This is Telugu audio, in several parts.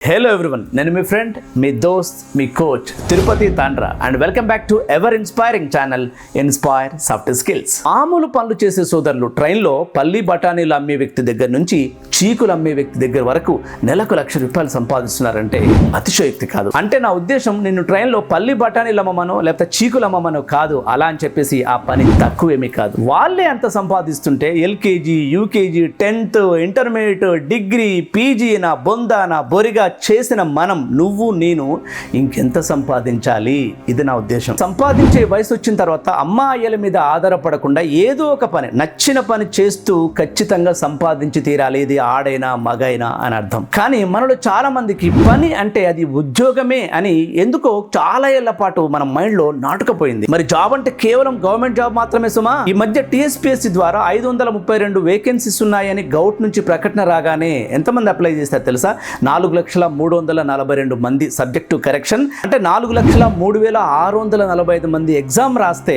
హలో ఎవ్రీవన్ నేను మీ ఫ్రెండ్ మీ దోస్త్ మీ coach Tirupati Tandra and welcome back to ever inspiring channel inspire soft skills మామూలు పనులు చేసే సోదరులు ట్రైన్లో పల్లి బఠానీలు అమ్మే వ్యక్తి దగ్గర నుంచి చీకులు అమ్మే వ్యక్తి దగ్గర వరకు నెలకు లక్ష రూపాయలు సంపాదిస్తున్నారంటే అతిశయోక్తి కాదు. అంటే నా ఉద్దేశం నిన్ను ట్రైన్లో పల్లి బఠానీలు అమ్మమనో లేకపోతే చీకులు అమ్మమనో కాదు. అలా అని చెప్పేసి ఆ పని తక్కువేమీ కాదు. వాళ్ళే అంత సంపాదిస్తుంటే LKG UKG tenth intermediate degree PG నా బొంద నా బొరిగా చేసిన మనం నువ్వు నేను ఇంకెంత సంపాదించాలి? ఇది నా ఉద్దేశం. సంపాదించే వయసు వచ్చిన తర్వాత అమ్మ అయ్యల మీద ఆధారపడకుండా ఏదో ఒక పని నచ్చిన పని చేస్తూ ఖచ్చితంగా సంపాదించి తీరాలి. ఇది ఆడైనా మగైనా అని అర్థం. కానీ మనలో చాలా మందికి పని అంటే అది ఉద్యోగమే అని ఎందుకో చాలా ఏళ్ళ పాటు మన మైండ్లో నాటుకపోయింది. మరి జాబ్ అంటే కేవలం గవర్నమెంట్ జాబ్ మాత్రమే సుమా? ఈ మధ్య టీఎస్పీఎస్సీ ద్వారా ఐదు వందల ముప్పై రెండు వేకెన్సీస్ ఉన్నాయని గౌట్ నుంచి ప్రకటన రాగానే ఎంతమంది అప్లై చేస్తారు తెలుసా? నాలుగు లక్షల మూడు వందల నలభై రెండు మంది సబ్జెక్టు కరెక్షన్. అంటే నాలుగు లక్షల మూడు వేల ఆరు వందల నలభై ఐదు మంది ఎగ్జామ్ రాస్తే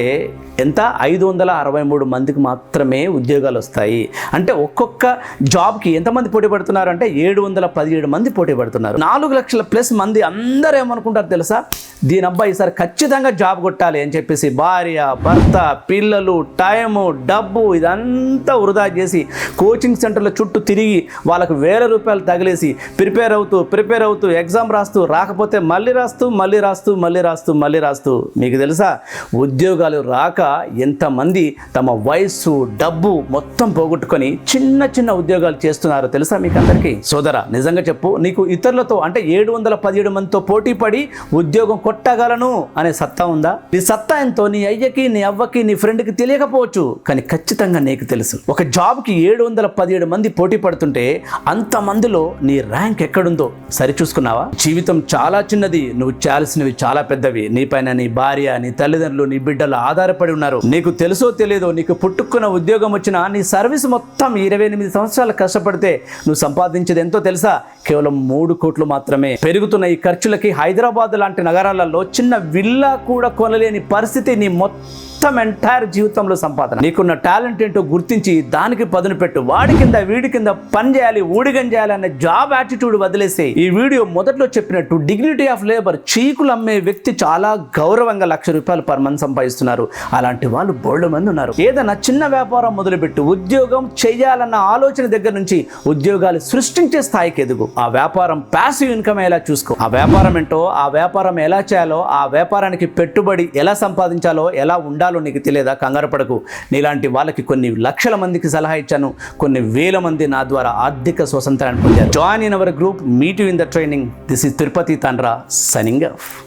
ఎంత? ఐదు వందల అరవై మూడు మందికి మాత్రమే ఉద్యోగాలు వస్తాయి. అంటే ఒక్కొక్క జాబ్కి ఎంతమంది పోటీ పడుతున్నారు అంటే ఏడు వందల పదిహేడు మంది పోటీ పడుతున్నారు. నాలుగు లక్షల ప్లస్ మంది అందరూ ఏమనుకుంటారు తెలుసా? దీని అబ్బాయి ఈసారి ఖచ్చితంగా జాబ్ కొట్టాలి అని చెప్పేసి భార్య భర్త పిల్లలు టైము డబ్బు ఇదంతా వృధా చేసి కోచింగ్ సెంటర్ల చుట్టూ తిరిగి వాళ్ళకు వేల రూపాయలు తగిలేసి ప్రిపేర్ అవుతూ ప్రిపేర్ అవుతూ ఎగ్జామ్ రాస్తూ రాకపోతే మళ్ళీ రాస్తూ మళ్ళీ రాస్తూ మళ్ళీ రాస్తూ మళ్ళీ రాస్తూ. మీకు తెలుసా? ఉద్యోగాలు రాక ఎంతమంది తమ వయస్సు డబ్బు మొత్తం పోగొట్టుకొని చిన్న చిన్న ఉద్యోగాలు చేస్తున్నారు తెలుసా మీకు అందరికీ సోదరా నిజంగా చెప్పు. నీకు ఇతరులతో అంటే ఏడు వందల పదిహేడు మందితో పోటీ పడి ఉద్యోగం కొట్టగలను అనే సత్తా ఉందా? నీ సత్తా ఎంతో నీ అయ్యకి నీ అవ్వకి నీ ఫ్రెండ్కి తెలియకపోవచ్చు కానీ ఖచ్చితంగా నీకు తెలుసు. ఒక జాబ్కి ఏడు వందల పదిహేడు మంది పోటీ పడుతుంటే అంత మందిలో నీ ర్యాంక్ ఎక్కడుందో సరి చూసుకున్నావా? జీవితం చాలా చిన్నది నువ్వు చేయాల్సినవి చాలా పెద్దవి. నీ పైన నీ భార్య నీ తల్లిదండ్రులు నీ బిడ్డలు ఆధారపడి ఉన్నారు. నీకు తెలుసో తెలియదో నీకు పుట్టుకున్న ఉద్యోగం వచ్చినా నీ సర్వీస్ మొత్తం ఇరవై ఎనిమిది సంవత్సరాలు కష్టపడి కష్టపడితే నువ్వు సంపాదించేది ఎంతో తెలుసా? కేవలం మూడు కోట్లు మాత్రమే. పెరుగుతున్న ఈ ఖర్చులకి హైదరాబాద్ లాంటి నగరాలలో చిన్న విల్లా కూడా కొనలేని పరిస్థితి నీ మొత్తం ఎంటైర్ జీవితంలో సంపాదన. నీకున్న టాలెంట్ ఏంటో గుర్తించి దానికి పదును పెట్టు. వాడి కింద వీడి కింద పని చేయాలి ఊడిగం చేయాలి అనే జాబ్ యాటిట్యూడ్ వదిలేసి ఈ వీడియో మొదట్లో చెప్పినట్టు డిగ్నిటీ ఆఫ్ లేబర్ చీకులు అమ్మే వ్యక్తి చాలా గౌరవంగా లక్ష రూపాయలు పర్ మంత్ సంపాదిస్తున్నారు. అలాంటి వాళ్ళు బోల్డ్ మంది ఉన్నారు. ఏదైనా చిన్న వ్యాపారం మొదలుపెట్టు. ఉద్యోగం చేయాలన్న ఆలోచన దగ్గర నుంచి ఉద్యోగాలు సృష్టించే స్థాయికి ఎదుగు. ఆ వ్యాపారం ప్యాసివ్ ఇన్కమ్ ఎలా చూసుకో? ఆ వ్యాపారం ఏంటో ఆ వ్యాపారం ఎలా చేయాలో ఆ వ్యాపారానికి పెట్టుబడి ఎలా సంపాదించాలో ఎలా ఉండాలో నీకు తెలియదా? కంగారు పడకు. నీలాంటి వాళ్ళకి కొన్ని లక్షల మందికి సలహా ఇచ్చాను. కొన్ని వేల మంది నా ద్వారా ఆర్థిక స్వతంత్రాన్ని పొందారు. Join in our group meet in the training. This is Tirupati Tandra సనింగ్ of